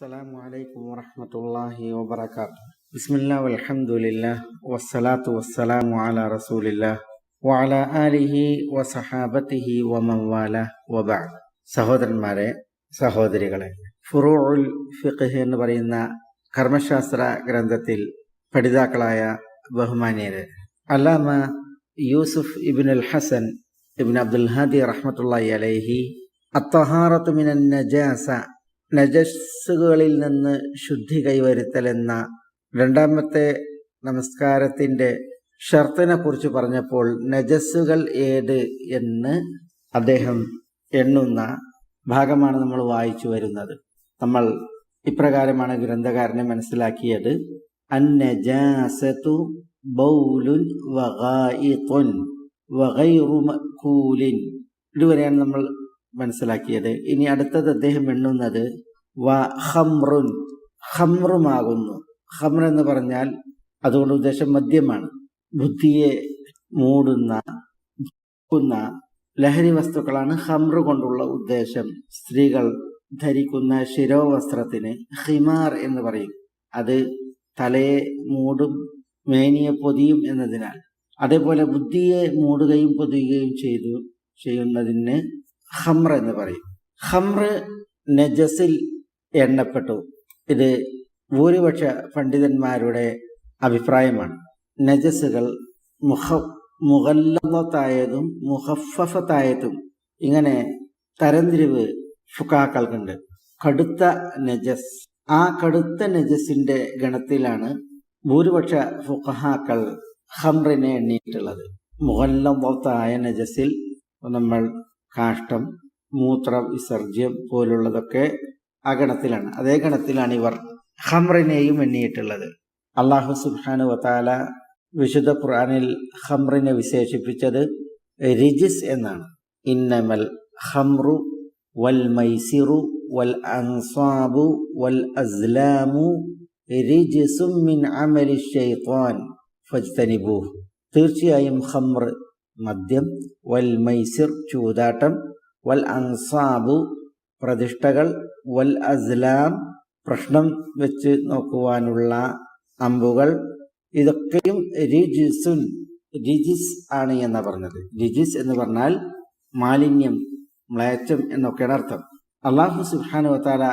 السلام عليكم ورحمة الله وبركاته بسم الله والحمد لله والصلاة والسلام على رسول الله وعلى آله وصحابته ومن والاه وبعد സഹോദരന്മാരെ സഹോദരികളെ ഫുറൂഉൽ ഫിഖ് എന്ന് പറയുന്ന കർമ്മശാസ്ത്ര ഗ്രന്ഥത്തിൽ പഠിതാക്കളായ ബഹുമാന്യര് അല്ലാമ യൂസുഫ് ഇബിൻ അൽ ഹസൻ ഇബിൻ അബ്ദുൽ ഹാദി റഹ്മത്തുള്ളി അലൈഹി അത്തഹാറത്ത് മിനൻ നജാസ നജസ്സുകളിൽ നിന്ന് ശുദ്ധി കൈവരുത്തൽ എന്ന രണ്ടാമത്തെ നമസ്കാരത്തിന്റെ ഷർത്തിനെ കുറിച്ച് പറഞ്ഞപ്പോൾ നജസ്സുകൾ ഏത് എന്ന് അദ്ദേഹം എണ്ണുന്ന ഭാഗമാണ് നമ്മൾ വായിച്ചു വരുന്നത്. നമ്മൾ ഇപ്രകാരമാണ് ഗ്രന്ഥകാരനെ മനസ്സിലാക്കിയത്. അന്നജാസതു ബൗലുൻ വഗായിത്തുൻ വഗൈറു മക്കൂലിൻ. ഇതുവരെയാണ് നമ്മൾ മനസ്സിലാക്കിയത്. ഇനി അടുത്തത് അദ്ദേഹം എണ്ണുന്നത് വ ഹംറുൻ ഹംറുമാകുന്നു ഹംർ എന്ന് പറഞ്ഞാൽ അതുകൊണ്ട് ഉദ്ദേശം മദ്യമാണ്. ബുദ്ധിയെ മൂടുന്ന ക്കുന്ന ലഹരി വസ്തുക്കളാണ് ഹംറ് കൊണ്ടുള്ള ഉദ്ദേശം. സ്ത്രീകൾ ധരിക്കുന്ന ശിരോവസ്ത്രത്തിന് ഹിമാർ എന്ന് പറയും. അത് തലയെ മൂടും മേനിയെ പൊതിയും എന്നതിനാൽ. അതേപോലെ ബുദ്ധിയെ മൂടുകയും പൊതിയുകയും ചെയ്തു ചെയ്യുന്നതിന് ഹംറ എന്ന് പറയും. ഹമ്ര നജസിൽ എണ്ണപ്പെട്ടു. ഇത് ഭൂരിപക്ഷ പണ്ഡിതന്മാരുടെ അഭിപ്രായമാണ്. നജസുകൾ മുഖ മുഖല്ലത്തായതും മുഹഫത്തായതും ഇങ്ങനെ തരംതിരിവ് ഫുക്കാക്കൾക്കുണ്ട്. കടുത്ത നജസ്. ആ കടുത്ത നജസിന്റെ ഗണത്തിലാണ് ഭൂരിപക്ഷ ഫുഖഹാക്കൾ ഹംറിനെ എണ്ണിയിട്ടുള്ളത്. മുഖല്ലത്തായ നജസിൽ നമ്മൾ കാഷ്ടം മൂത്ര വിസർജ്യം പോലുള്ളതൊക്കെ ആ ഗണത്തിലാണ് അതേ ഗണത്തിലാണ് ഇവർ ഹംറിനെയും എണ്ണിയിട്ടുള്ളത്. അള്ളാഹു സുബാനു വത്താല വിശുദ്ധ ഖുർആനിൽ ഹംറിനെ വിശേഷിപ്പിച്ചത് റിജിസ് എന്നാണ്. ഇന്നമൽ ഹംറു വൽ മൈസിറു വൽ അൻസാബു വൽ അസ്ലാമു റിജിസും മിൻ അമലി ഷൈത്താൻ ഫജ്തനിബു തീർച്ചയായും ഹംർ മദ്യം വൽ മൈസിർ ചൂതാട്ടം വൽ അൻസാബു പ്രതിഷ്ഠകൾ വൽ അസ്ലാം പ്രശ്നം വെച്ച് നോക്കുവാനുള്ള അമ്പുകൾ. ഇതൊക്കെയും റിജിസുൻ റിജിസ് ആണ് എന്ന് പറഞ്ഞത്. റിജിസ് എന്ന് പറഞ്ഞാൽ മാലിന്യം മ്ലേച്ചം എന്നൊക്കെയാണ് അർത്ഥം. അള്ളാഹു സുബാനു വത്താല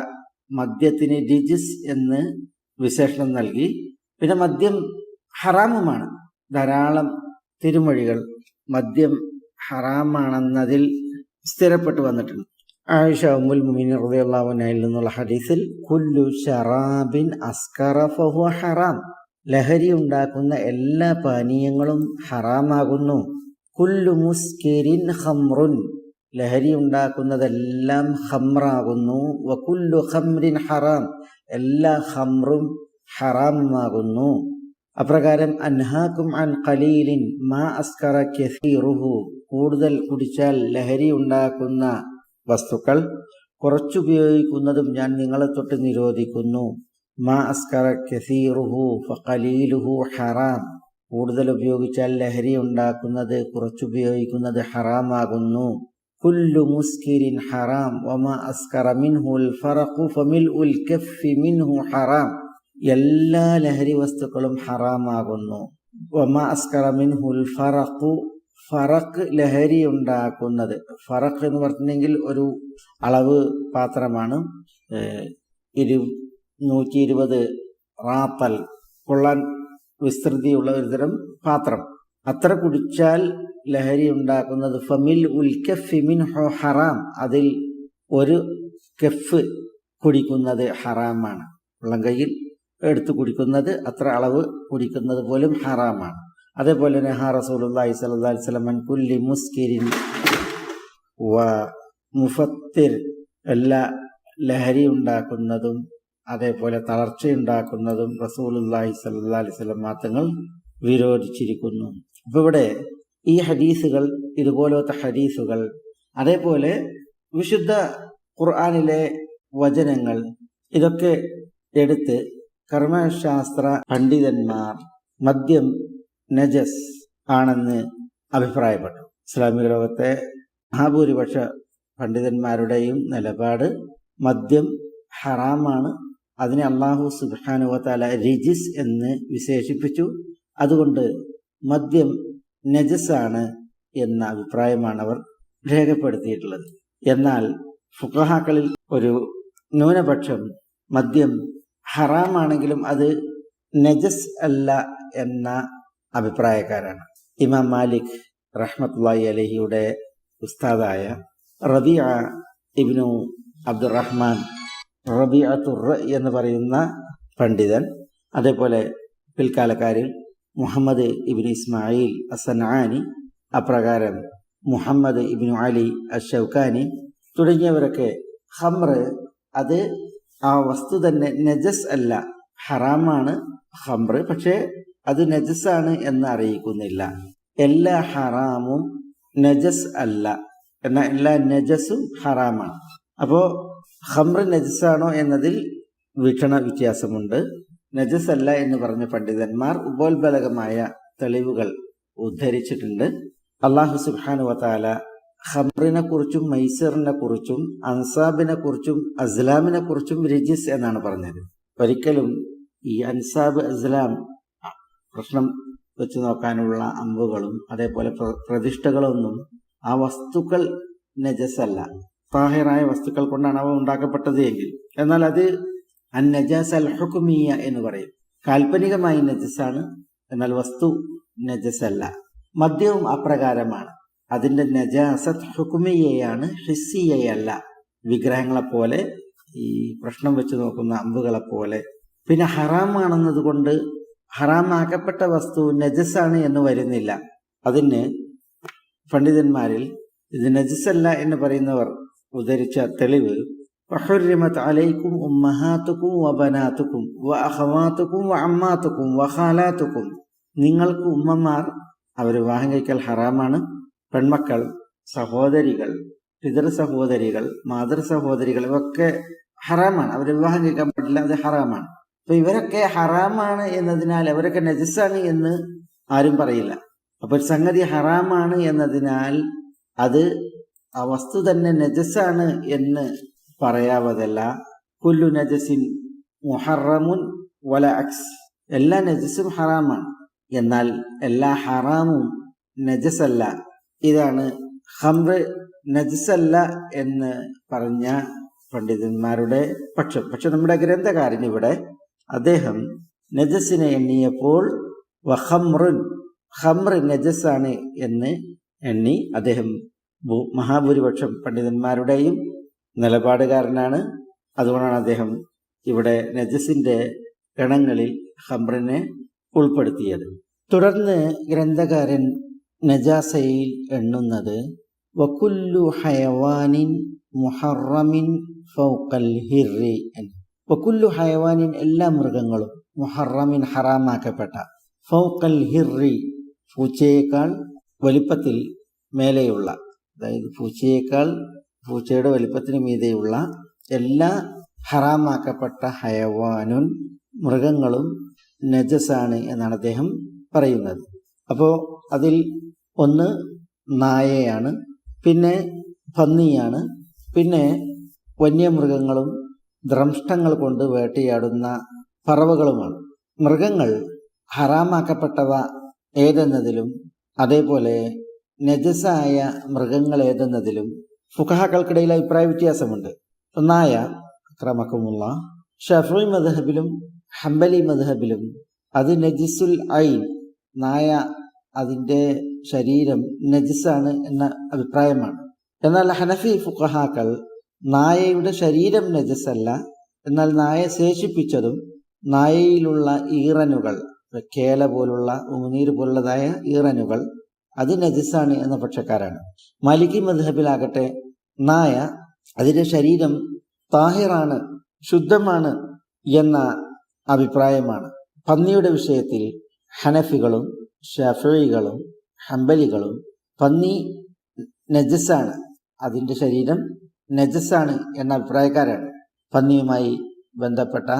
മദ്യത്തിന് റിജിസ് എന്ന് വിശേഷണം നൽകി. പിന്നെ മദ്യം ഹറാമുമാണ്. ധാരാളം തിരുമൊഴികൾ മദ്യം ഹറാമാണെന്നതിൽ സ്ഥിരപ്പെട്ടു വന്നിട്ടുണ്ട്. ആയിഷ ഉമ്മുൽ മുമിൻ റളിയല്ലാഹുവിനയിൽ നിന്നുള്ള ഹദീസിൽ കുല്ലു ഷറാബിൻ അസ്കറ ഫഹു ഹറാം. ലഹരി ഉണ്ടാക്കുന്ന എല്ലാ പാനീയങ്ങളും ഹറാമാകുന്നു. കുല്ലു മുസ്കിരിൻ ഹംറുൻ ലഹരി ഉണ്ടാക്കുന്നതെല്ലാം ഹംറാകുന്നു വകുല്ലു ഹംറിൻ ഹറാം. എല്ലാ ഹംറും ഹറാമാകുന്നു അപ്രകാരം അൻഹാക്കും അൻ ഖലീലിൻ മാ അസ്കറ കെസീറുഹു. കൂടുതൽ കുടിച്ചാൽ ലഹരി ഉണ്ടാക്കുന്ന വസ്തുക്കൾ കുറച്ചുപയോഗിക്കുന്നതും ഞാൻ നിങ്ങളെ തൊട്ട് നിരോധിക്കുന്നു. മാ അസ്കറ കെസീറുഹു ഫലീലുഹു ഹറാം. കൂടുതൽ ഉപയോഗിച്ചാൽ ലഹരി ഉണ്ടാക്കുന്നത് കുറച്ചുപയോഗിക്കുന്നത് ഹറാമാകുന്നു. കുല്ലു മുസ്കിരിൻ ഹറാം. വമാ അസ്കറ മിൻഹുൽ ഫറഖു ഫമിൽ ഉൽ കെഫി മിൻഹു ഹറാം. എല്ലാ ലഹരി വസ്തുക്കളും ഹറാമാകുന്നു. ഫറഖു. ഫറക്ക് ലഹരി ഉണ്ടാക്കുന്നത്. ഫറക്ക് എന്ന് പറഞ്ഞിട്ടുണ്ടെങ്കിൽ ഒരു അളവ് പാത്രമാണ്. ഇരു നൂറ്റി ഇരുപത് റാത്തൽ കൊള്ളാൻ വിസ്തൃതിയുള്ള ഒരുതരം പാത്രം. അത്ര കുടിച്ചാൽ ലഹരി ഉണ്ടാക്കുന്നത് ഫമിൽ ഉൽ ഹോ ഹറാം. അതിൽ ഒരു കെഫ് കുടിക്കുന്നത് ഹറാമാണ്. വെള്ളം കയ്യിൽ എടുത്തു കുടിക്കുന്നത് അത്ര അളവ് കുടിക്കുന്നത് പോലും ഹറാമാണ്. അതേപോലെ തന്നെ ഹാ സ്വല്ലല്ലാഹി അലൈഹി വസല്ലം കുല്ലി മുസ്കിരിൻ വ മുഫത്തിർ എല്ലാ ലഹരി ഉണ്ടാക്കുന്നതും അതേപോലെ തളർച്ചയുണ്ടാക്കുന്നതും റസൂലുള്ളാഹി സ്വല്ലല്ലാഹി അലൈഹി വസല്ലം മാത്തങ്ങൾ വിരോധിച്ചിരിക്കുന്നു. അപ്പോൾ ഇവിടെ ഈ ഹദീസുകൾ ഇതുപോലത്തെ ഹദീസുകൾ അതേപോലെ വിശുദ്ധ ഖുർആാനിലെ വചനങ്ങൾ ഇതൊക്കെ എടുത്ത് കർമ്മശാസ്ത്ര പണ്ഡിതന്മാർ മദ്യം നജസ് ആണെന്ന് അഭിപ്രായപ്പെട്ടു. ഇസ്ലാമിക ലോകത്തെ മഹാഭൂരിപക്ഷ പണ്ഡിതന്മാരുടെയും നിലപാട് മദ്യം ഹറാമാണ്. അതിനെ അള്ളാഹു സുബാനുവത്താല രജിസ് എന്ന് വിശേഷിപ്പിച്ചു. അതുകൊണ്ട് മദ്യം നജസാണ് എന്ന അഭിപ്രായമാണ് അവർ രേഖപ്പെടുത്തിയിട്ടുള്ളത്. എന്നാൽ ഫുക്കഹാക്കളിൽ ഒരു ന്യൂനപക്ഷം മദ്യം ഹറാമാണെങ്കിലും അത് നജസ് അല്ല എന്ന അഭിപ്രായക്കാരാണ്. ഇമാം മാലിക് റഹ്മത്തുല്ലായി അലഹിയുടെ ഉസ്താദായ റബിയ ഇബ്നു അബ്ദുറഹ്മാൻ റബിയ തുറ എന്ന് പറയുന്ന പണ്ഡിതൻ അതേപോലെ പിൽക്കാലക്കാരിൽ മുഹമ്മദ് ഇബിൻ ഇസ്മായിൽ അസനാനി അപ്രകാരം മുഹമ്മദ് ഇബിനു അലി അഷൌഖാനി തുടങ്ങിയവരൊക്കെ ഹമ്ര അത് ആ വസ്തു തന്നെ നജസ് അല്ല. ഹറാമാണ് ഹംറ് പക്ഷേ അത് നജസാണ് എന്ന് അറിയിക്കുന്നില്ല. എല്ലാ ഹറാമും നജസ് അല്ല. എന്നാൽ എല്ലാ നജസും ഹറാമാണ്. അപ്പോൾ ഹംറ് നജസാണോ എന്നതിൽ വീക്ഷണ വ്യത്യാസമുണ്ട്. നജസ് അല്ല എന്ന് പറഞ്ഞ പണ്ഡിതന്മാർ ഉപോത്ബലകമായ തെളിവുകൾ ഉദ്ധരിച്ചിട്ടുണ്ട്. അള്ളാഹു സുബാനു വത്താല ഹംറിനെ കുറിച്ചും മൈസറിനെ കുറിച്ചും അൻസാബിനെ കുറിച്ചും അസ്ലാമിനെ കുറിച്ചും രജിസ് എന്നാണ് പറഞ്ഞത്. ഒരിക്കലും ഈ അൻസാബ് അസ്ലാം പ്രശ്നം വെച്ച് നോക്കാനുള്ള അമ്പുകളും അതേപോലെ പ്രതിഷ്ഠകളൊന്നും ആ വസ്തുക്കൾ നജസല്ല. താഹിറായ വസ്തുക്കൾ കൊണ്ടാണ് അവ ഉണ്ടാക്കപ്പെട്ടത് എങ്കിൽ. എന്നാൽ അത് അൻ നജാസ് അൽ ഹുക്കുമിയ എന്ന് പറയും. കാൽപ്പനികമായി നജസാണ് എന്നാൽ വസ്തു നജസല്ല. മദ്യവും അപ്രകാരമാണ്. അതിന്റെ നജാസത്ത് ഹുക്കുമിയയാണ് ഹിസ്സിയയല്ല. വിഗ്രഹങ്ങളെപ്പോലെ ഈ പ്രശ്നം വെച്ച് നോക്കുന്ന അമ്പുകളെ പോലെ പിന്നെ ഹറാമാണെന്നത് കൊണ്ട് ഹറാമാക്കപ്പെട്ട വസ്തു നജസാണ് എന്ന് വരുന്നില്ല. അതിന് പണ്ഡിതന്മാരിൽ ഇത് നജസല്ല എന്ന് പറയുന്നവർ ഉദ്ധരിച്ച തെളിവ് വബനാത്തുക്കും വ അഹവാത്തുക്കും വ അമ്മാത്തുക്കും വ നിങ്ങൾക്ക് ഉമ്മമാർ അവർ വിവാഹം കഴിക്കൽ ഹറാമാണ്. പെൺമക്കൾ സഹോദരികൾ പിതൃ സഹോദരികൾ മാതൃ സഹോദരികൾ ഇവയൊക്കെ ഹറാമാണ്. അവർ വിവാഹം കഴിക്കാൻ പറ്റില്ല അത് ഹറാമാണ്. അപ്പൊ ഇവരൊക്കെ ഹറാമാണ് എന്നതിനാൽ അവരൊക്കെ നജസാണ് എന്ന് ആരും പറയില്ല. അപ്പൊ സംഗതി ഹറാമാണ് എന്നതിനാൽ അത് ആ വസ്തു തന്നെ നജസാണ് എന്ന് പറയാവതല്ല. കുല്ലു നജസിൻ മുഹറമുൻ വല അക്സ്. എല്ലാ നജസും ഹറാമാണ്. എന്നാൽ എല്ലാ ഹറാമും നജസല്ല ഇതാണ് ഹംറ് നജസല്ല എന്ന് പറഞ്ഞ പണ്ഡിതന്മാരുടെ പക്ഷം. പക്ഷെ നമ്മുടെ ഗ്രന്ഥകാരൻ ഇവിടെ അദ്ദേഹം നജസിനെ എണ്ണിയപ്പോൾ വഹമ്രുൻ ഹംറ് നജസാണ് എന്ന് എണ്ണി അദ്ദേഹം മഹാഭൂരിപക്ഷം പണ്ഡിതന്മാരുടെയും നിലപാടുകാരനാണ്. അതുകൊണ്ടാണ് അദ്ദേഹം ഇവിടെ നജസിന്റെ ഗണങ്ങളിൽ ഹംറിനെ ഉൾപ്പെടുത്തിയത്. തുടർന്ന് ഗ്രന്ഥകാരൻ നജാസയിൽ എണ്ണുന്നത് വക്കുല്ലു ഹയവാനിൻ മുഹറമിൻ ഫൗക്കൽ ഹിറി വക്കുല്ലു ഹയവാനിൻ എല്ലാ മൃഗങ്ങളും മുഹറമിൻ ഹറാമാക്കപ്പെട്ട ഫൗക്കൽ ഹിറി പൂച്ചയേക്കാൾ വലിപ്പത്തിൽ മേലെയുള്ള അതായത് പൂച്ചയേക്കാൾ പൂച്ചയുടെ വലിപ്പത്തിന് മീതെയുള്ള എല്ലാ ഹറാമാക്കപ്പെട്ട ഹയവാനുൻ മൃഗങ്ങളും നജസാണ് എന്നാണ് അദ്ദേഹം പറയുന്നത്. അപ്പോൾ അതിൽ ഒന്ന് നായയാണ് പിന്നെ പന്നിയാണ് പിന്നെ വന്യമൃഗങ്ങളും ദ്രംഷ്ടങ്ങൾ കൊണ്ട് വേട്ടയാടുന്ന പറവകളുമാണ്. മൃഗങ്ങൾ ഹറാമാക്കപ്പെട്ടവ ഏതെന്നതിലും അതേപോലെ നജസായ മൃഗങ്ങൾ ഏതെന്നതിലും ഫുഖഹാക്കൾക്കിടയിൽ അഭിപ്രായ വ്യത്യാസമുണ്ട്. നായ ക്രമക്കുമുള്ള ഷഫി മദ്ഹബിലും ഹംബലി മദ്ഹബിലും അത് നജിസുൽ ഐൻ നായ അതിന്റെ ശരീരം നജിസാണ് എന്ന അഭിപ്രായമാണ്. എന്നാൽ ഹനഫി ഫുഖഹാക്കൾ നായയുടെ ശരീരം നജസല്ല എന്നാൽ നായ ശേഷിപ്പിച്ചതും നായയിലുള്ള ഈറനുകൾ കേല പോലുള്ള ഊനീർ പോലുള്ളതായ ഈറനുകൾ അത് നജസാണ് എന്ന പക്ഷക്കാരാണ്. മാലിക്കി മദ്ഹബിലാകട്ടെ നായ അതിന്റെ ശരീരം താഹിറാണ് ശുദ്ധമാണ് എന്ന അഭിപ്രായമാണ്. പന്നിയുടെ വിഷയത്തിൽ ഹനഫികളും ഷഫികളും ഹംബലികളും പന്നി നജസാണ് അതിന്റെ ശരീരം നജസാണ് എന്ന അഭിപ്രായക്കാരാണ്. പന്നിയുമായി ബന്ധപ്പെട്ട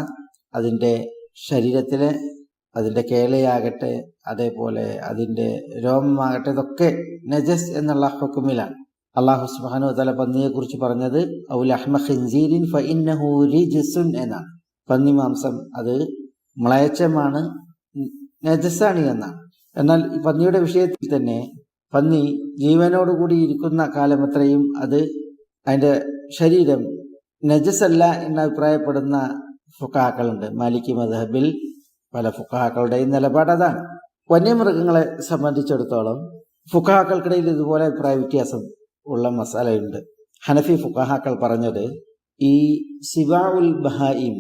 അതിന്റെ ശരീരത്തിലെ അതിന്റെ കേളയാകട്ടെ അതേപോലെ അതിന്റെ രോമമാകട്ടെ ഇതൊക്കെ നജസ് എന്നുള്ള ഹുക്കുമിലാണ്. അള്ളാഹു സുബാനു തല പന്നിയെ കുറിച്ച് പറഞ്ഞത് ഔൽ എന്നാണ്. പന്നി മാംസം അത് മ്ലേച്ഛമാണ് നജസാണ് എന്നാണ്. എന്നാൽ പന്നിയുടെ വിഷയത്തിൽ തന്നെ പന്നി ജീവനോടുകൂടി ഇരിക്കുന്ന കാലമത്രയും അത് അതിന്റെ ശരീരം നജസല്ല എന്ന് അഭിപ്രായപ്പെടുന്ന ഫുക്കാക്കളുണ്ട് മാലിക് മദഹബിൽ പല ഫുക്കാക്കളുടെയും നിലപാട് അതാണ്. വന്യമൃഗങ്ങളെ സംബന്ധിച്ചിടത്തോളം ഫുക്കാക്കൾക്കിടയിൽ ഇതുപോലെ അഭിപ്രായ വ്യത്യാസം ഉള്ള മസാലയുണ്ട്. ഹനഫി ഫുക്കാഹാക്കൾ പറഞ്ഞത് ഈ സിബാഉൽ ബഹായിം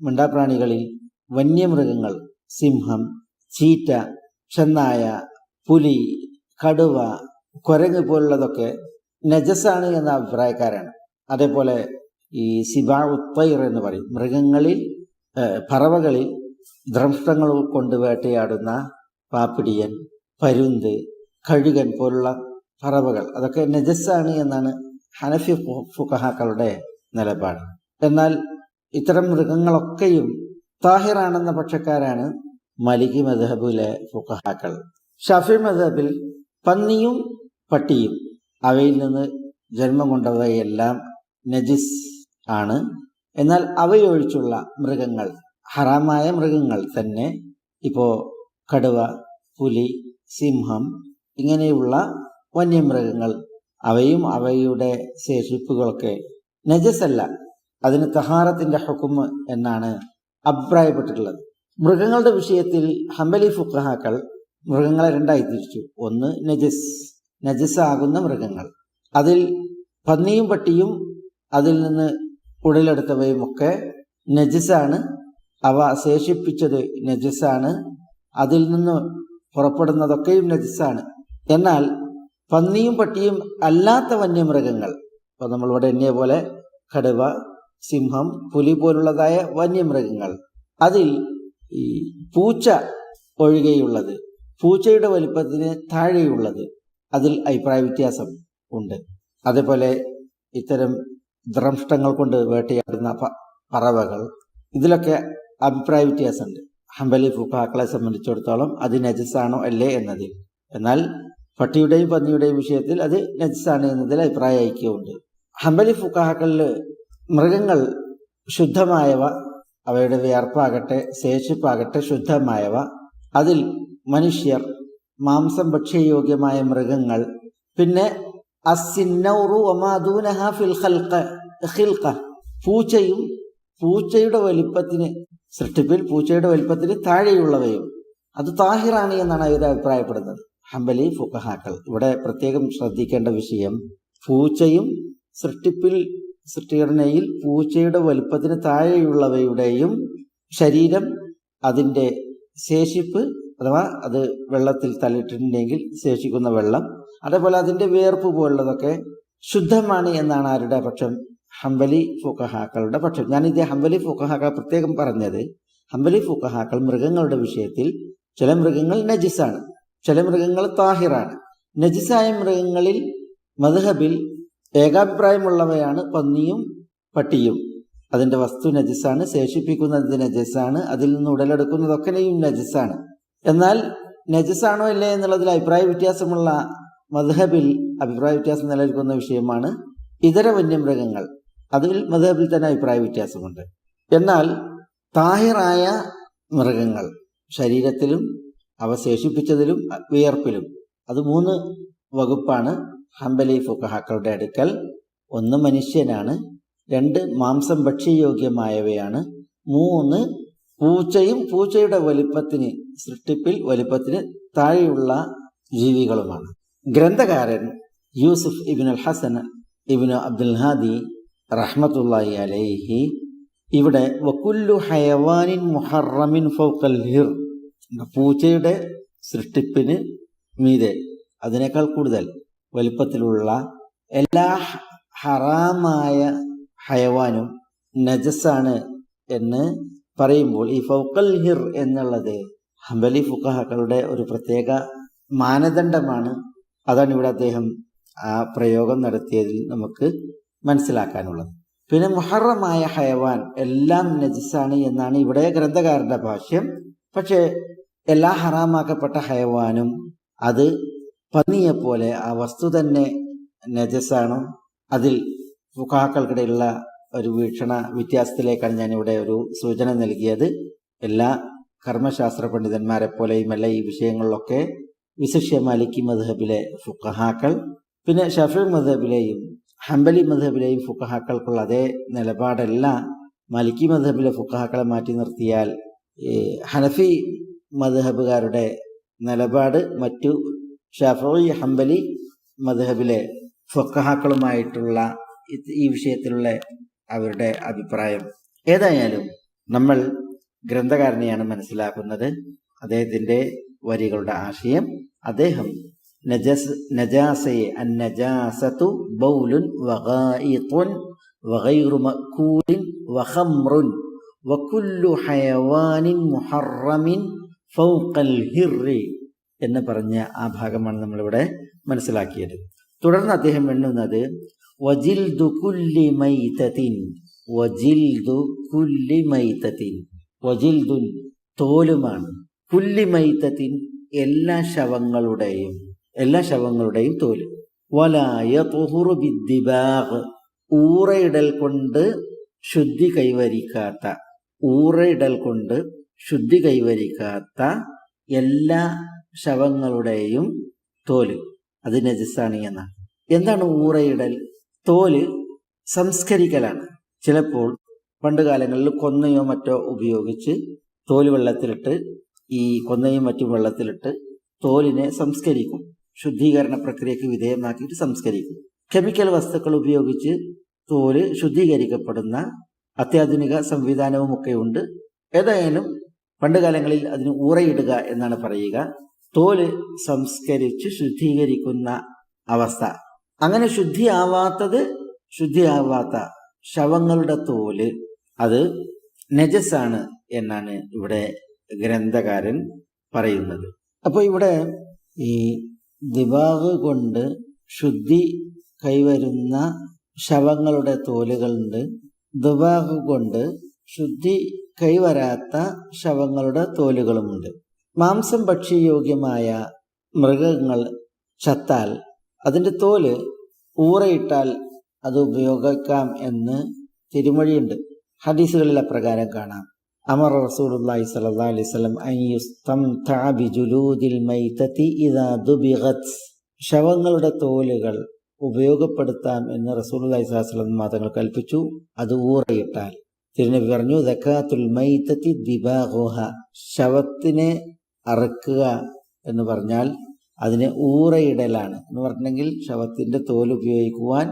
മിണ്ടാപ്രാണികളിൽ വന്യമൃഗങ്ങൾ സിംഹം ചീറ്റ ചെന്നായ പുലി കടുവ കുരങ്ങ് പോലുള്ളതൊക്കെ നജസാണ് എന്ന അഭിപ്രായക്കാരാണ്. അതേപോലെ ഈ സിബാ ഉത്തൈർ എന്ന് പറയും. മൃഗങ്ങളിൽ പറവകളിൽ ദ്രംഷ്ടങ്ങൾ കൊണ്ട് വേട്ടയാടുന്ന പാപ്പിടിയൻ പരുന്ത് കഴുകൻ പോലുള്ള പറവകൾ. അതൊക്കെ നജസ്സാണ് എന്നാണ് ഹനഫി ഫുഖഹാക്കളുടെ നിലപാട്. എന്നാൽ ഇത്തരം മൃഗങ്ങളൊക്കെയും താഹിറാണെന്ന പക്ഷക്കാരാണ് മലികി മദഹബിലെ ഫുഖഹാക്കൾ. ഷഫി മദഹബിൽ പന്നിയും പട്ടിയും അവയിൽ നിന്ന് ജന്മം കൊണ്ടവയെല്ലാം നജിസ് ആണ്. എന്നാൽ അവയൊഴിച്ചുള്ള മൃഗങ്ങൾ ഹറാമായ മൃഗങ്ങൾ തന്നെ ഇപ്പോ കടുവ പുലി സിംഹം ഇങ്ങനെയുള്ള വന്യമൃഗങ്ങൾ അവയും അവയുടെ ശേഷിപ്പുകളൊക്കെ നജസല്ല അതിന് തഹാറത്തിന്റെ ഹുക്കും എന്നാണ് അഭിപ്രായപ്പെട്ടിട്ടുള്ളത്. മൃഗങ്ങളുടെ വിഷയത്തിൽ ഹംബലി ഫുഖഹാക്കൾ മൃഗങ്ങളെ രണ്ടായി തിരിച്ചു. ഒന്ന് നജസ്. നജസ് ആകുന്ന മൃഗങ്ങൾ. അതിൽ പന്നിയും പട്ടിയും അതിൽ നിന്ന് ഉടലെടുത്തവയും ഒക്കെ നജസാണ്. അവ ശേഷിപ്പിച്ചത് നജസാണ്. അതിൽ നിന്ന് പുറപ്പെടുന്നതൊക്കെയും നജസാണ്. എന്നാൽ പന്നിയും പട്ടിയും അല്ലാത്ത വന്യമൃഗങ്ങൾ ഇപ്പൊ നമ്മളിവിടെ എണ്ണിയ പോലെ കടുവ സിംഹം പുലി പോലുള്ളതായ വന്യമൃഗങ്ങൾ അതിൽ ഈ പൂച്ച ഒഴികെയുള്ളത് പൂച്ചയുടെ വലിപ്പത്തിന് താഴെയുള്ളത് അതിൽ അഭിപ്രായ വ്യത്യാസം ഉണ്ട്. അതേപോലെ ഇത്തരം ദ്രംഷ്ടങ്ങൾ കൊണ്ട് വേട്ടയാടുന്ന പറവകൾ ഇതിലൊക്കെ അഭിപ്രായ വ്യത്യാസമുണ്ട്. ഹംബലി ഫുഖാക്കളെ സംബന്ധിച്ചിടത്തോളം അത് നജസാണോ അല്ലേ എന്നതിൽ. എന്നാൽ പട്ടിയുടെയും പന്നിയുടെയും വിഷയത്തിൽ അത് നജസാണ് എന്നതിൽ അഭിപ്രായ ഐക്യമുണ്ട് ഹംബലി ഫുക്കാക്കളിൽ മൃഗങ്ങൾ ശുദ്ധമായവ അവയുടെ വിയർപ്പാകട്ടെ ശേഷിപ്പാകട്ടെ ശുദ്ധമായവ. അതിൽ മനുഷ്യർ മാംസം ഭക്ഷ്യയോഗ്യമായ മൃഗങ്ങൾ. പിന്നെ പൂച്ചയും പൂച്ചയുടെ വലിപ്പത്തിന് സൃഷ്ടിപ്പിൽ പൂച്ചയുടെ വലിപ്പത്തിന് താഴെയുള്ളവയും. അത് താഹിറാണ് എന്നാണ് അവർ അഭിപ്രായപ്പെടുന്നത്. ഹംബലി ഫുഖഹാക്കൾ. ഇവിടെ പ്രത്യേകം ശ്രദ്ധിക്കേണ്ട വിഷയം പൂച്ചയും സൃഷ്ടിപ്പിൽ സൃഷ്ടിഘടനയിൽ പൂച്ചയുടെ വലുപ്പത്തിന് താഴെയുള്ളവയുടെയും ശരീരം അതിന്റെ ശേഷിപ്പ് അഥവാ അത് വെള്ളത്തിൽ തള്ളിയിട്ടുണ്ടെങ്കിൽ ശേഷിക്കുന്ന വെള്ളം അതേപോലെ അതിന്റെ വേർപ്പ് പോലുള്ളതൊക്കെ ശുദ്ധമാണ് എന്നാണ് ആരുടെ പക്ഷം? ഹംബലി ഫുക്കഹാക്കളുടെ പക്ഷം. ഞാനിത് ഹംബലി ഫുക്കഹാക്കൾ പ്രത്യേകം പറഞ്ഞത്. ഹംബലി ഫുക്കഹാക്കൾ മൃഗങ്ങളുടെ വിഷയത്തിൽ ചില മൃഗങ്ങൾ നജിസാണ്. ചില മൃഗങ്ങൾ താഹിറാണ്. നജിസായ മൃഗങ്ങളിൽ മദ്ഹബിൽ ഏകാഭിപ്രായമുള്ളവയാണ് പന്നിയും പട്ടിയും. അതിന്റെ വസ്തു നജസാണ് ശേഷിപ്പിക്കുന്നത് നജസാണ് അതിൽ നിന്ന് ഉടലെടുക്കുന്നതൊക്കെയും നജസാണ് എന്നാൽ നജസാണോ ഇല്ലേ എന്നുള്ളതിൽ അഭിപ്രായ വ്യത്യാസമുള്ള മദ്ഹബിൽ അഭിപ്രായ വ്യത്യാസം നിലനിൽക്കുന്ന വിഷയമാണ് ഇതര വന്യമൃഗങ്ങൾ. അതിൽ മദ്ഹബിൽ തന്നെ അഭിപ്രായ വ്യത്യാസമുണ്ട് എന്നാൽ താഹിറായ മൃഗങ്ങൾ ശരീരത്തിലും അവശേഷിപ്പിച്ചതിലും വിയർപ്പിലും അത് മൂന്ന് വകുപ്പാണ്. ഹംബലി ഫുഖഹാക്കളുടെ അടുക്കൽ ഒന്ന് മനുഷ്യനാണ് രണ്ട് മാംസം ഭക്ഷ്യയോഗ്യമായവയാണ് മൂന്ന് പൂച്ചയും പൂച്ചയുടെ വലിപ്പത്തിന് സൃഷ്ടിപ്പിൽ വലിപ്പത്തിന് താഴെയുള്ള ജീവികളുമാണ്. ഗ്രന്ഥകാരൻ യൂസുഫ് ഇബിൻ അൽ ഹസൻ ഇബിന് അബ്ദുൽ ഹാദി റഹ്മത്തുള്ളാഹി അലൈഹി ഇവിടെ വക്കുല്ലു ഹയവാനിൻ മുഹറമിൻ ഫൗക്കൽ ഹിർ പൂച്ചയുടെ സൃഷ്ടിപ്പിന് മീതെ അതിനേക്കാൾ കൂടുതൽ വലിപ്പത്തിലുള്ള എല്ലാ ഹറാമായ ഹയവാനും നജസാണ് എന്ന് പറയുമ്പോൾ ഈ ഫൗക്കൽ ഹിർ എന്നുള്ളത് ഹംബലി ഫുക്കഹകളുടെ ഒരു പ്രത്യേക മാനദണ്ഡമാണ്. അതാണ് ഇവിടെ അദ്ദേഹം ആ പ്രയോഗം നടത്തിയതിൽ നമുക്ക് മനസ്സിലാക്കാനുള്ളത്. പിന്നെ മുഹറമായ ഹയവാൻ എല്ലാം നജിസാണ് എന്നാണ് ഇവിടെ ഗ്രന്ഥകാരന്റെ ഭാഷ്യം. പക്ഷേ എല്ലാ ഹറാമാക്കപ്പെട്ട ഹയവാനും അത് പന്നിയെപ്പോലെ ആ വസ്തു തന്നെ നജസാണ് അതിൽ ഫുഹാക്കൾക്കിടയിലുള്ള ഒരു വീക്ഷണ വ്യത്യാസത്തിലേക്കാണ് ഞാനിവിടെ ഒരു സൂചന നൽകിയത്. എല്ലാ കർമ്മശാസ്ത്ര പണ്ഡിതന്മാരെ പോലെയുമല്ല ഈ വിഷയങ്ങളിലൊക്കെ വിശിഷ്യ മാലിക്കി മദ്ഹബിലെ ഫുക്കഹാക്കൾ പിന്നെ ഷഫി മധബിലെയും ഹംബലി മധബിലെയും ഫുക്കഹാക്കൾക്കുള്ള അതേ നിലപാടല്ല മാലിക്കി മദ്ഹബിലെ ഫുക്കഹാക്കളെ മാറ്റി നിർത്തിയാൽ ഹനഫി മദ്ഹബുകാരുടെ നിലപാട് മറ്റു ഷഫി ഹംബലി മദ്ഹബിലെ ഫുക്കഹാക്കളുമായിട്ടുള്ള ഈ വിഷയത്തിലുള്ള അവരുടെ അഭിപ്രായം. ഏതായാലും നമ്മൾ ഗ്രന്ഥകാരനെയാണ് മനസ്സിലാക്കുന്നത്. അദ്ദേഹത്തിന്റെ വരികളുടെ ആശയം. അദ്ദേഹം നജസ് നജാസയെ അന്നജാസത്തു ബൗലുൻ വഗായിത്തുൻ വഗൈറു മക്കൂലിൻ വഖംറുൻ വകുല്ലു ഹയവാനിൻ മുഹറമിൻ ഫൗഖൽ ഹിർറി എന്ന് പറഞ്ഞ ആ ഭാഗമാണ് നമ്മളിവിടെ മനസ്സിലാക്കിയത്. തുടർന്ന് അദ്ദേഹം എണ്ണുന്നത് കുല്ലി മൈതത്തിൻ വജിൽദുൻ തോലുമാണ്. കുല്ലി എല്ലാ ശവങ്ങളുടെയും എല്ലാ ശവങ്ങളുടെയും തോൽ. വലായ തുഹുറു ബിദ്ദിബാഗ് ഊറയിടൽ കൊണ്ട് ശുദ്ധി കൈവരിക്കാത്ത ഊറയിടൽ കൊണ്ട് ശുദ്ധി കൈവരിക്കാത്ത എല്ലാ ശവങ്ങളുടെയും തോൽ. അത് നജസാണി എന്നാണ് എന്താണ് ഊറയിടൽ? തോൽ സംസ്കരിക്കലാണ്. ചിലപ്പോൾ പണ്ടുകാലങ്ങളിൽ കൊന്നയോ മറ്റോ ഉപയോഗിച്ച് തോൽ വെള്ളത്തിലിട്ട് ഈ കൊന്നയും മറ്റും വെള്ളത്തിലിട്ട് തോലിനെ സംസ്കരിക്കും. ശുദ്ധീകരണ പ്രക്രിയക്ക് വിധേയമാക്കിയിട്ട് സംസ്കരിക്കും. കെമിക്കൽ വസ്തുക്കൾ ഉപയോഗിച്ച് തോൽ ശുദ്ധീകരിക്കപ്പെടുന്ന അത്യാധുനിക സംവിധാനവുമൊക്കെ ഉണ്ട്. ഏതായാലും പണ്ടുകാലങ്ങളിൽ അതിന് ഊറയിടുക എന്നാണ് പറയുക. തോൽ സംസ്കരിച്ച് ശുദ്ധീകരിക്കുന്ന അവസ്ഥ. അങ്ങനെ ശുദ്ധിയാവാത്തത് ശുദ്ധിയാവാത്ത ശവങ്ങളുടെ തോൽ അത് നജസാണ് എന്നാണ് ഇവിടെ ഗ്രന്ഥകാരൻ പറയുന്നത്. അപ്പോൾ ഇവിടെ ഈ ദിവാഗ് കൊണ്ട് ശുദ്ധി കൈവരുന്ന ശവങ്ങളുടെ തോലുകളുണ്ട്. ദിവാഗ് കൊണ്ട് ശുദ്ധി കൈവരാത്ത ശവങ്ങളുടെ തോലുകളുമുണ്ട്. മാംസം ഭക്ഷ്യയോഗ്യമായ മൃഗങ്ങൾ ചത്താൽ അതിന്റെ തോൽ ഊറയിട്ടാൽ അത് ഉപയോഗിക്കാം എന്ന് തിരുമൊഴിയുണ്ട്. ഹദീസുകളിൽ അപ്രകാരം കാണാം. അമർ റസൂലുള്ളാഹി സ്വല്ലല്ലാഹു അലൈഹി വസല്ലം ബിജുലൂദിൽ ഇദാ ശവങ്ങളുടെ തോലുകൾ ഉപയോഗപ്പെടുത്താം എന്ന് റസൂലുള്ളാഹി സ്വല്ലല്ലാഹു അലൈഹി വസല്ലം തങ്ങൾ കൽപ്പിച്ചു. അത് ഊറയിട്ടാൽ. തിരുനബി പറഞ്ഞു ദക്കാത്തുൽ ശവത്തിനെ അറുക്കുക എന്ന് പറഞ്ഞാൽ അതിനെ ഊറയിടലാണ്. എന്ന് പറഞ്ഞെങ്കിൽ ശവത്തിന്റെ തോൽ ഉപയോഗിക്കുവാൻ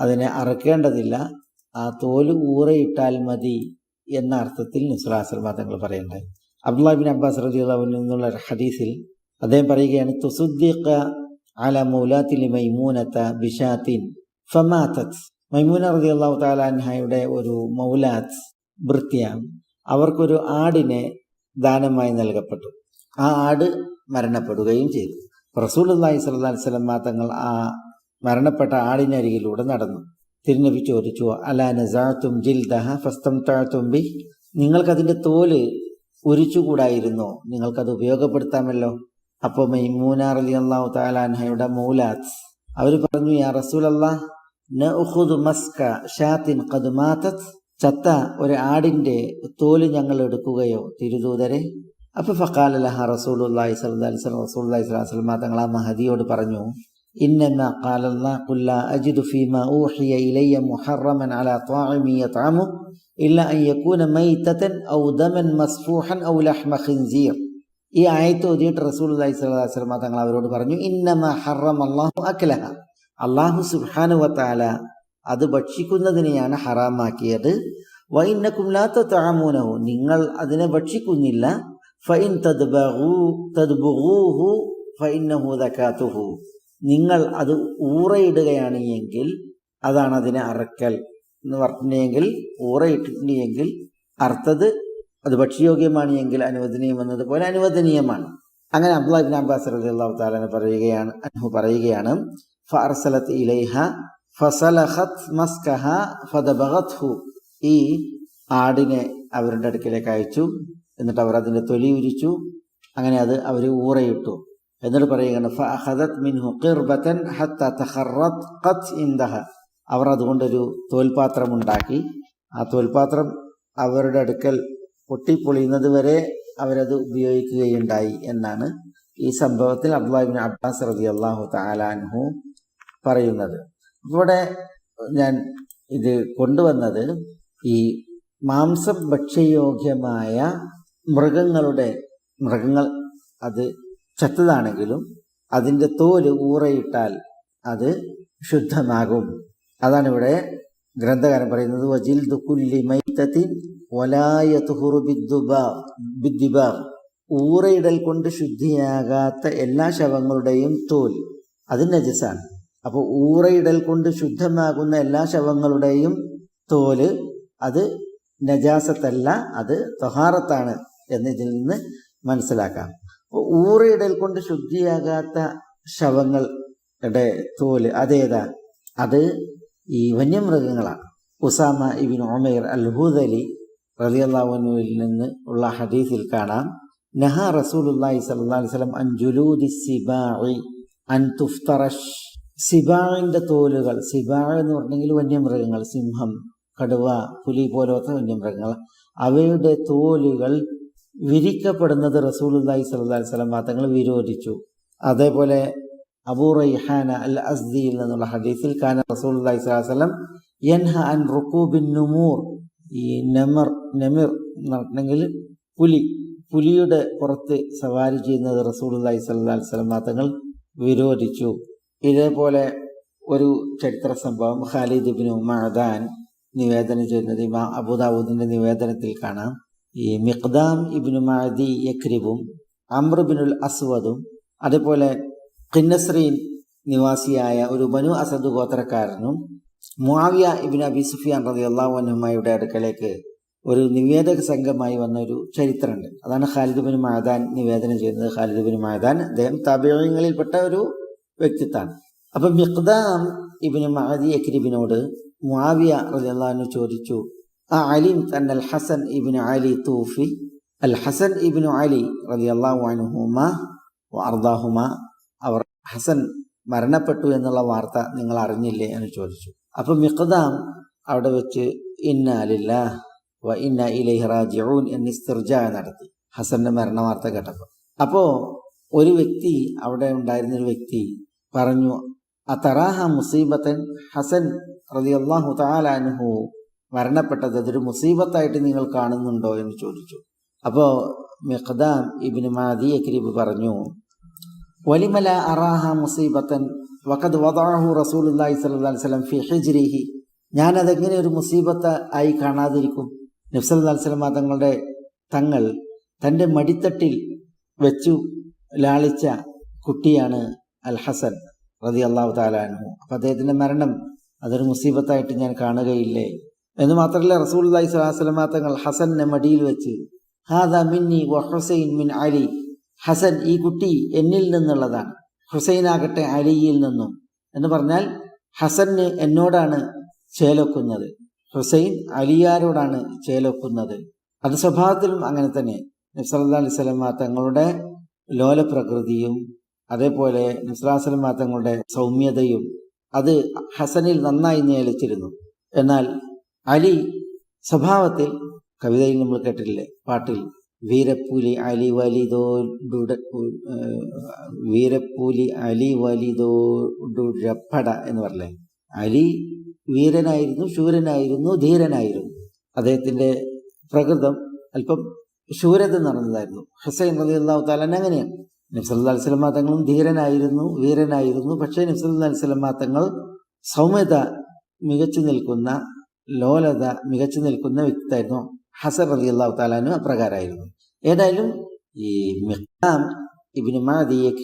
അതിനെ അറക്കേണ്ടതില്ല. ആ തോൽ ഊറയിട്ടാൽ മതി എന്ന അർത്ഥത്തിൽ നിസ്ലാസ്ലമ തങ്ങൾ പറയുന്നുണ്ട് അബ്ദുല്ലാബിൻ അബ്ബാസ് റദിയുള്ളവനിൽ നിന്നുള്ള ഹദീസിൽ അദ്ദേഹം പറയുകയാണ് തുസുദ്ദീഖ അല മൗലാത്തിൽ മൈമൂനത്ത ബിഷാത്തിൻ ഫമാത്തത് മൈമൂന റദിയുള്ളാഹു താലാൻഹയുടെ ഒരു മൗലാത്ത് ഭൃത്യ അവർക്കൊരു ആടിനെ ദാനമായി നൽകപ്പെട്ടു. ആ ആട് മരണപ്പെടുകയും ചെയ്തു. സ്വല്ലാ വസ്ലമ തങ്ങൾ ആ മരണപ്പെട്ട ആടിനരികിലൂടെ നടന്നു. തിരുനബി ചോദിച്ചു അലാ നസാത്തും ജിൽദഹ ഫസ്തം താഴ്ത്തും ബി നിങ്ങൾക്കതിന്റെ തോൽ ഉരിച്ചുകൂടായിരുന്നോ? നിങ്ങൾക്കത് ഉപയോഗപ്പെടുത്താമല്ലോ? അപ്പോൾ മൈമൂനാർ അലി അള്ളാഹു താലാൻഹയുടെ മൗലാത്ത് അവർ പറഞ്ഞു യാ റസൂൽ അള്ളാഹ് ചത്ത ഒരു ആടിന്റെ തോൽ ഞങ്ങൾ എടുക്കുകയോ തിരുദൂതരെ? അപ്പൊ ഫക്കാലഹ റസൂൽ റസൂൽ അലൈഹി വസല്ലം തങ്ങൾ ആ മഹദിയോട് പറഞ്ഞു ഈ ആയത്ത് അലൈഹി തങ്ങൾ അവരോട് പറഞ്ഞു അള്ളാഹു സുബ്ഹാനഹു വതആല അത് ഭക്ഷിക്കുന്നതിനെയാണ് ഹറാമാക്കിയത്. വൈന്നക്കും ലാ തതഅമൂനഹു നിങ്ങൾ അതിനെ ഭക്ഷിക്കുന്നില്ല ഫൈൻ തദ്ബുഹു ഫൈനഹു ദക്കാത്തുഹു നിങ്ങൾ അത് ഊറയിടുകയാണ് എങ്കിൽ അതാണ് അതിനെ അറക്കൽ എന്ന് പറഞ്ഞെങ്കിൽ ഊറയിട്ടിട്ടുണ്ടെങ്കിൽ അർത്ഥത് അത് ഭക്ഷ്യയോഗ്യമാണ് എങ്കിൽ അനുവദനീയം എന്നതുപോലെ അനുവദനീയമാണ്. അങ്ങനെ അബ്ദുല്ലാഹിബിൻ അബ്ബാസ് റലി അള്ളാഹു താലാന് പറയുകയാണ് അനു പറയുകയാണ് ഫർസലത്ത് ഇലൈഹ ഫസലഹത് മസ്കഹ ഫദബഹത്ഹു ഈ ആടിനെ അവരുടെ അടുക്കിലേക്ക് അയച്ചു. എന്നിട്ട് അവർ അതിന്റെ തൊലി ഉരിച്ചു. അങ്ങനെ അത് അവർ ഊറയിട്ടു. എന്നിട്ട് പറയുകയാണ് അവർ അതുകൊണ്ടൊരു തോൽപാത്രം ഉണ്ടാക്കി. ആ തോൽപാത്രം അവരുടെ അടുക്കൽ പൊട്ടിപ്പൊളിയുന്നത് വരെ അവരത് ഉപയോഗിക്കുകയുണ്ടായി എന്നാണ് ഈ സംഭവത്തിൽ അബ്ദുലാഹിബിൻ അബ്ബാസ് റതി അള്ളാഹു താലാൻഹു പറയുന്നത്. ഇവിടെ ഞാൻ ഇത് കൊണ്ടുവന്നത് ഈ മാംസം ഭക്ഷ്യയോഗ്യമായ മൃഗങ്ങളുടെ മൃഗങ്ങൾ അത് ചത്തതാണെങ്കിലും അതിന്റെ തോൽ ഊറയിട്ടാൽ അത് ശുദ്ധമാകും. അതാണ് ഇവിടെ ഗ്രന്ഥകാരൻ പറയുന്നത് വജിൽ ദുക്കുല്ലി ബിദ്ദുബാ ബിദ്ദിബാ. ഊറയിടൽ കൊണ്ട് ശുദ്ധിയാകാത്ത എല്ലാ ശവങ്ങളുടെയും തോൽ അത് നജസാണ്. അപ്പോൾ ഊറയിടൽ കൊണ്ട് ശുദ്ധമാകുന്ന എല്ലാ ശവങ്ങളുടെയും തോൽ അത് നജാസത്തല്ല അത് തൊഹാറത്താണ്. എന്നതിൽ നിന്ന് മനസ്സിലാക്കാം. അപ്പോൾ ഊറിയിടൽ കൊണ്ട് ശുദ്ധിയാകാത്ത ശവങ്ങളുടെ തോൽ അതേതാ? അത് ഈ വന്യമൃഗങ്ങളാണ്. ഉസാമ ഇബിൻ ഒമേർ അൽ ഹുദലി റലിയല്ലാവുനുവിൽ നിന്ന് ഉള്ള ഹദീസിൽ കാണാം. നഹ റസൂലുല്ലാഹി സല്ലല്ലാഹു അലൈഹി വസല്ലം അൻ അൻ തുഫ്തറഷ് സിബാഇന്റെ തോലുകൾ സിബാ എന്ന് പറഞ്ഞെങ്കിൽ വന്യമൃഗങ്ങൾ സിംഹം കടുവ പുലി പോലത്തെ വന്യമൃഗങ്ങൾ അവയുടെ തോലുകൾ വിരിക്കപ്പെടുന്നത് റസൂലുല്ലാഹി അലൈഹി വസല്ലം തങ്ങൾ വിരോധിച്ചു. അതേപോലെ അബൂ റൈഹാന അൽ അസ്ദിയിൽ നിന്നുള്ള ഹദീസിൽ റസൂലുള്ളാഹി സ്വല്ലല്ലാഹു അലൈഹി വസല്ലം യൻഹ അൻ റുക്കൂബിൻ നുമൂർ ഈ നമർ നെമിർ എന്നുണ്ടെങ്കിൽ പുലി പുലിയുടെ പുറത്ത് സവാരി ചെയ്യുന്നത് സ്വല്ലല്ലാഹി അലൈഹി വസല്ലം തങ്ങൾ വിരോധിച്ചു. ഇതേപോലെ ഒരു ചരിത്ര സംഭവം ഖാലിദ് ഇബ്നു മഅദാൻ നിവേദനം ചെയ്യുന്നത് ഇമാ അബൂദാവൂദിന്റെ നിവേദനത്തിൽ കാണാം. ഈ മിഖ്ദാം ഇബ്നു മഅദി യക്രിബും അമ്രുബിനുൽ ബിനുൽ അസ്വദും അതുപോലെ കിന്നസ്രീൻ നിവാസിയായ ഒരു ബനു അസദ് ഗോത്രക്കാരനും മുആവിയ ഇബിൻ അബി സുഫിയാൻ റതി അള്ളാഹുനുമായുടെ അടുക്കലേക്ക് ഒരു നിവേദക സംഘമായി വന്ന ഒരു ചരിത്രമുണ്ട്. അതാണ് ഖാലിദ് ബിൻ മഹദാൻ നിവേദനം ചെയ്യുന്നത്. ഖാലിദ് ബിൻ മഹദാൻ അദ്ദേഹം തബിയങ്ങളിൽപ്പെട്ട ഒരു വ്യക്തിത്വമാണ്. അപ്പം മിഖ്ദാം ഇബിന് മഹദി യക്രിബിനോട് മുആവിയ റതി അള്ളാഹുനു ചോദിച്ചു ആ أن الحسن ابن ഹസൻ توفي അലി തൂഫി അൽ ഹസൻ الله അലി وأرضاهما അവർ ഹസൻ മരണപ്പെട്ടു എന്നുള്ള വാർത്ത നിങ്ങൾ അറിഞ്ഞില്ലേ എന്ന് ചോദിച്ചു. അപ്പം മിഖ്ദാം അവിടെ വെച്ച് ഇന്ന അലില്ല വ ഇന്ന ഇലൈഹി റാജിഊൻ എന്ന് ഇസ്തിർജ നടത്തി. ഹസന്റെ മരണ വാർത്ത കേട്ടപ്പോൾ. അപ്പോൾ ഒരു വ്യക്തി അവിടെ ഉണ്ടായിരുന്ന വ്യക്തി പറഞ്ഞു അതറാഹ മുസീബത്തൻ ഹസൻ റളിയല്ലാഹു തആല അൻഹു മരണപ്പെട്ടത് അതൊരു മുസീബത്തായിട്ട് നിങ്ങൾ കാണുന്നുണ്ടോ എന്ന് ചോദിച്ചു. അപ്പോൾ മിഖ്ദാം ഇബിന് മാദി അക്രീബ് പറഞ്ഞു വലിമല അറാഹ മുസീബത്തൻ വഖദ് വദാഹു റസൂലുള്ളാഹി സ്വല്ലല്ലാഹി വസല്ലം ഫി ഹിജ്രിഹി. ഞാൻ അതെങ്ങനെ ഒരു മുസീബത്ത് ആയി കാണാതിരിക്കും? നബ്സല്ലാ വസ്ലമ തങ്ങളുടെ തങ്ങൾ തന്റെ മടിത്തട്ടിൽ വെച്ചു ലാളിച്ച കുട്ടിയാണ് അൽ ഹസൻ റതി അള്ളാഹു താലാനു അപ്പം അദ്ദേഹത്തിന്റെ മരണം അതൊരു മുസീബത്തായിട്ട് ഞാൻ കാണുകയില്ലേ? എന്ന് മാത്രമല്ല റസൂൽ അള്ളഹി സ്വലാസ്ലമ തങ്ങൾ ഹസനെ മടിയിൽ വെച്ച് ഹാദ മിന്നി വ ഹുസൈൻ മിൻ അലി. ഹസൻ ഈ കുട്ടി എന്നിൽ നിന്നുള്ളതാണ്. ഹുസൈൻ ആകട്ടെ അലിയിൽ നിന്നും. എന്ന് പറഞ്ഞാൽ ഹസന് എന്നോടാണ് ചേലൊക്കുന്നത്. ഹുസൈൻ അലിയാരോടാണ് ചേലൊക്കുന്നത്. അത് സ്വഭാവത്തിലും അങ്ങനെ തന്നെ. നബ്സല്ലാ അലൈഹി സ്വലമ തങ്ങളുടെ ലോല പ്രകൃതിയും അതേപോലെ നബ്സലാസ്ലമ തങ്ങളുടെ സൗമ്യതയും അത് ഹസനിൽ നന്നായി നിയലിച്ചിരുന്നു എന്നാൽ അലി സ്വഭാവത്തിൽ കവിതയിൽ നമ്മൾ കേട്ടിട്ടില്ലേ? പാട്ടിൽ വീരപ്പൂലി അലി വലിതോടുടെ വീരപ്പൂലി അലി വലിതോടുരപ്പട എന്ന് പറഞ്ഞേ അലി വീരനായിരുന്നു ശൂരനായിരുന്നു ധീരനായിരുന്നു. അദ്ദേഹത്തിന്റെ പ്രകൃതം അല്പം ശൂരത നടന്നതായിരുന്നു ഹുസൈൻ റലി അള്ളാഹു അങ്ങനെയാണ്. നബ്സല്ലാ അലിസ്ലമ തങ്ങളും ധീരനായിരുന്നു വീരനായിരുന്നു. പക്ഷേ നബ്സല്ലാ അലിസ്ലമ തങ്ങൾ സൗമ്യത മികച്ചു നിൽക്കുന്ന ലോലത മികച്ചു നിൽക്കുന്ന വ്യക്തിയായിരുന്നു. ഹസൻ അലി അള്ളാഹു താലാനു അപ്രകാരമായിരുന്നു. ഏതായാലും ഈ മിഹ്താം ഇബിന് മാദി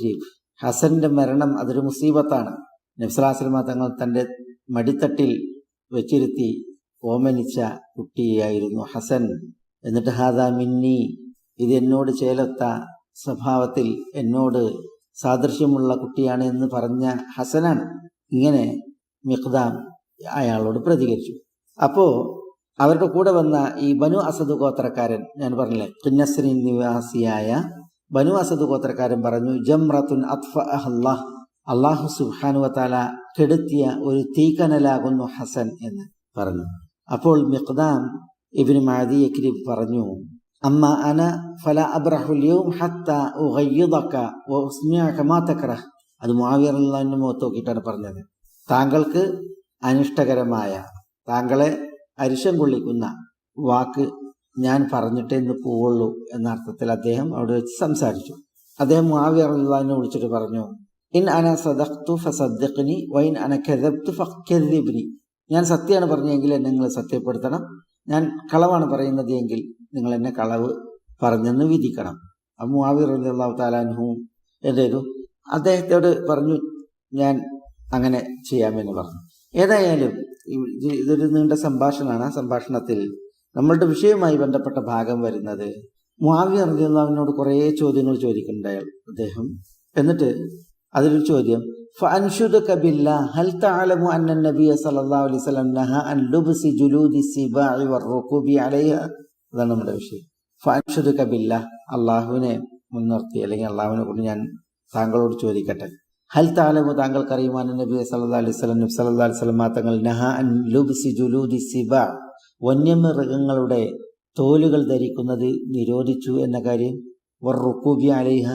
ഹസന്റെ മരണം അതൊരു മുസീബത്താണ്. നബ്സലാസ്ലമ തങ്ങൾ തന്റെ മടിത്തട്ടിൽ വെച്ചിരുത്തി ഓമനിച്ച കുട്ടിയായിരുന്നു ഹസൻ. എന്നിട്ട് ഹാദാ മിന്നി ഇത് എന്നോട് ചേലത്ത സ്വഭാവത്തിൽ എന്നോട് സാദൃശ്യമുള്ള കുട്ടിയാണ് എന്ന് പറഞ്ഞ ഹസനാണ്. ഇങ്ങനെ മിഖ്ദാം അയാളോട് പ്രതികരിച്ചു. അപ്പോ അവരുടെ കൂടെ വന്ന ഈ ബനു അസദ് ഗോത്രക്കാരൻ ഞാൻ പറഞ്ഞില്ലേ തുന്നസ്രീൻ നിവാസിയായ ബനു അസദ് ഗോത്രക്കാരൻ പറഞ്ഞു ജംറത്തുൻ അത്ഫ അഹ്ലാഹ് അള്ളാഹു സുബാനുവത്താല കെടുത്തിയ ഒരു തീക്കനലാകുന്നു ഹസൻ എന്ന് പറഞ്ഞു. അപ്പോൾ മിഖ്ദാം ഇബിന് മാദി യക്രിബ് പറഞ്ഞു അമ്മ അന ഫല അബ്രഹുൽ യൗം ഹത്ത തക്റഹ് അത് അൻഹു മുഖത്ത് നോക്കിയിട്ടാണ് പറഞ്ഞത്. താങ്കൾക്ക് അനിഷ്ടകരമായ താങ്കളെ അരിശം കൊള്ളിക്കുന്ന വാക്ക് ഞാൻ പറഞ്ഞിട്ടേ ഇന്ന് പോവുള്ളൂ എന്ന അർത്ഥത്തിൽ അദ്ദേഹം അവിടെ വെച്ച് സംസാരിച്ചു. അദ്ദേഹം മുആവിയ അറിഞ്ഞതിനെ വിളിച്ചിട്ട് പറഞ്ഞു ഇൻ അന സദഖ്തു ഫസദ്ദിഖ്നി വൈൻ അന കദബ്തു ഫക്കദ്ദിബ്നി ഞാൻ സത്യമാണ് പറഞ്ഞെങ്കിൽ എന്നെ നിങ്ങൾ സത്യപ്പെടുത്തണം. ഞാൻ കളവാണ് പറയുന്നത് എങ്കിൽ നിങ്ങൾ എന്നെ കളവ് പറഞ്ഞെന്ന് വിധിക്കണം. അപ്പം മുആവിയ റളിയല്ലാഹു താലാൻഹു എന്റെ ഒരു അദ്ദേഹത്തോട് പറഞ്ഞു ഞാൻ അങ്ങനെ ചെയ്യാമെന്ന് പറഞ്ഞു. ഏതായാലും ഇതൊരു നീണ്ട സംഭാഷണമാണ് ആ സംഭാഷണത്തിൽ നമ്മളുടെ വിഷയവുമായി ബന്ധപ്പെട്ട ഭാഗം വരുന്നത് മുആവിയ റളിയല്ലാഹുവിനോട് കുറേ ചോദ്യങ്ങൾ ചോദിക്കുന്നുണ്ട് അദ്ദേഹം എന്നിട്ട് അതിലൊരു ചോദ്യം فأنشدك بالله هل تعلم أن النبي صلى الله عليه وسلم نهى عن لبس جلود السباع والركوب عليها അതാണ് നമ്മുടെ വിഷയം ഫഅൻഷുദുക ബില്ല അള്ളാഹുവിനെ മുൻനിർത്തി അല്ലെങ്കിൽ അള്ളാഹുവിനെ കൊണ്ട് ഞാൻ താങ്കളോട് ചോദിക്കട്ടെ ഹൽ താലമു താങ്കൾക്കറിയുമാൻ നബി സല്ലല്ലാഹു അലൈഹി അലൈഹി തങ്ങൾ അൻ ലുബ്സി സിബ വന്യമൃഗങ്ങളുടെ തോലുകൾ ധരിക്കുന്നത് നിരോധിച്ചു എന്ന കാര്യം വർ റുക്കൂബി അലൈഹ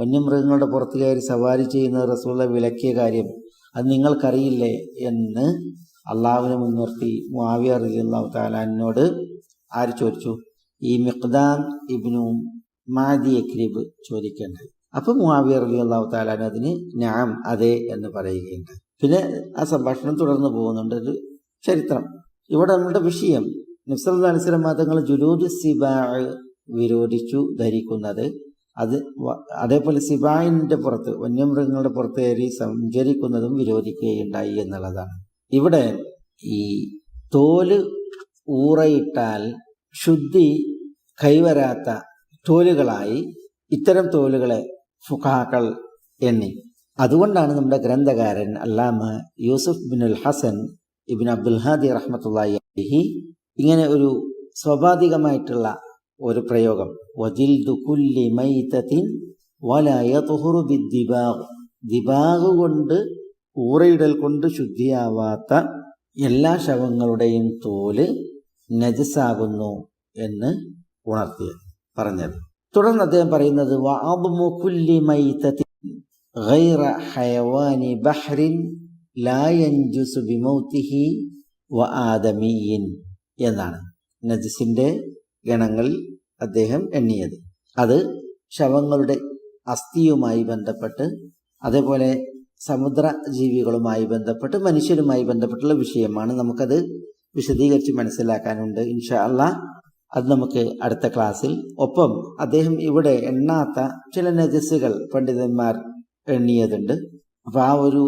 വന്യമൃഗങ്ങളുടെ പുറത്ത് കയറി സവാരി ചെയ്യുന്ന റസൂള വിലക്കിയ കാര്യം അത് നിങ്ങൾക്കറിയില്ലേ എന്ന് അള്ളാഹുവിനെ മുൻനിർത്തി മുആവിയ റളിയല്ലാഹു താലാനോട് ആര് ചോദിച്ചു? ഈ മിഖ്ദാൻ ഇബ്നു മാദി ക്രിബ് ചോദിക്കേണ്ടത്. അപ്പൊ മുആവിയ റളിയല്ലാഹു താലാൻ അതിന് ഞാം അതെ എന്ന് പറയുകയുണ്ട് പിന്നെ ആ സംഭാഷണം തുടർന്ന് പോകുന്നുണ്ട് ഒരു ചരിത്രം. ഇവിടെ നമ്മളുടെ വിഷയം നബ്സല്ലാ മാതങ്ങൾ ജുലൂദ് സിബാ വിരോധിച്ചു ധരിക്കുന്നത്. അത് അതേപോലെ സിബായിന്റെ പുറത്ത് വന്യമൃഗങ്ങളുടെ പുറത്ത് കയറി സഞ്ചരിക്കുന്നതും വിരോധിക്കുകയുണ്ടായി എന്നുള്ളതാണ്. ഇവിടെ ഈ തോൽ ഊറയിട്ടാൽ ശുദ്ധി കൈവരാത്ത തോലുകളായി ഇത്തരം തോലുകളെ ഫുഖാക്കൾ എണ്ണി അതുകൊണ്ടാണ് നമ്മുടെ ഗ്രന്ഥകാരൻ അല്ലാമ യൂസുഫ് ബിൻ അൽ ഹസൻ ഇബിൻ അബ്ദുൽ ഹാദി റഹ്മത്തുള്ളാഹി അലൈഹി ഇങ്ങനെ ഒരു സ്വാഭാവികമായിട്ടുള്ള ഒരു പ്രയോഗം. വജിൽ ദിബാഗ് കൊണ്ട് ഊറയിടൽ കൊണ്ട് ശുദ്ധിയാവാത്ത എല്ലാ ശവങ്ങളുടെയും തോൽ നജസാകുന്നു എന്ന് ഉണർത്തിയത് പറഞ്ഞത്. തുടർന്ന് അദ്ദേഹം പറയുന്നത് എന്നാണ് നജസിന്റെ ഗണങ്ങൾ അദ്ദേഹം എണ്ണിയത്. അത് ശവങ്ങളുടെ അസ്ഥിയുമായി ബന്ധപ്പെട്ട് അതേപോലെ സമുദ്ര ജീവികളുമായി ബന്ധപ്പെട്ട് മനുഷ്യരുമായി ബന്ധപ്പെട്ടുള്ള വിഷയമാണ്. നമുക്കത് വിശദീകരിച്ച് മനസ്സിലാക്കാനുണ്ട്. ഇൻഷാ അല്ലാ അത് നമുക്ക് അടുത്ത ക്ലാസ്സിൽ. ഒപ്പം അദ്ദേഹം ഇവിടെ എണ്ണാത്ത ചില നജസ്സുകൾ പണ്ഡിതന്മാർ എണ്ണിയതുണ്ട്. അപ്പം ആ ഒരു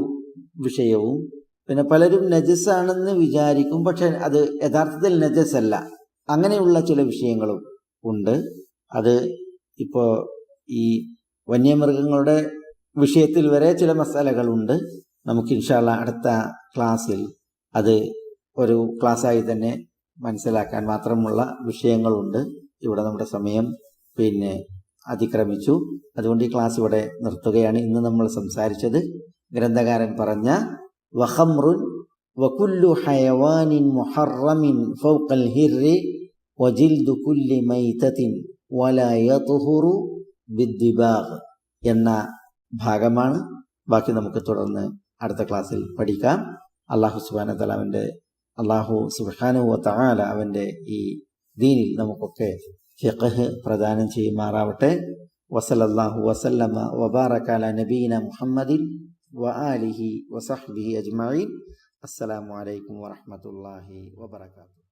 വിഷയവും പിന്നെ പലരും നജസ്സാണെന്ന് വിചാരിക്കും പക്ഷെ അത് യഥാർത്ഥത്തിൽ നജസ്സല്ല. അങ്ങനെയുള്ള ചില വിഷയങ്ങളും ഉണ്ട്. അത് ഇപ്പോൾ ഈ വന്യമൃഗങ്ങളുടെ വിഷയത്തിൽ വരെ ചില മസാലകളുണ്ട്. നമുക്ക് ഇൻഷാല്ല അടുത്ത ക്ലാസ്സിൽ അത് ഒരു ക്ലാസ്സായി തന്നെ മനസ്സിലാക്കാൻ മാത്രമുള്ള വിഷയങ്ങളുണ്ട്. ഇവിടെ നമ്മുടെ സമയം പിന്നെ അതിക്രമിച്ചു. അതുകൊണ്ട് ഈ ക്ലാസ് ഇവിടെ നിർത്തുകയാണ്. ഇന്ന് നമ്മൾ സംസാരിച്ചത് ഗ്രന്ഥകാരൻ പറഞ്ഞ വഹമ്രുൻ വകുല്ലു ഹയവാനിൻ മുഹറമിൻ ഫൗഖൽ ഹിർരി വജിൽദു കുല്ലി മൈതത്തിൻ വല തുഹുറു ബിദ്ദിബാഗ് എന്ന ഭാഗമാണ്. ബാക്കി നമുക്ക് തുടർന്ന് അടുത്ത ക്ലാസ്സിൽ പഠിക്കാം. അള്ളാഹു സുബാന തലാവിന്റെ അള്ളാഹു സുബാനുവ തആല അവൻ്റെ ഈ ദീനിൽ നമുക്കൊക്കെ ഫിഖഹ് പ്രദാനം ചെയ്യുമാറാവട്ടെ വസലല്ലാഹു വസല്ലമ വബാറക്കാല നബീന മുഹമ്മദിൻ വ ആലിഹി വസഹ്ബിഹി അജ്മഈൻ അസ്സലാമു അലൈക്കും വറഹ്മത്തുള്ളാഹി വബറകാതുഹു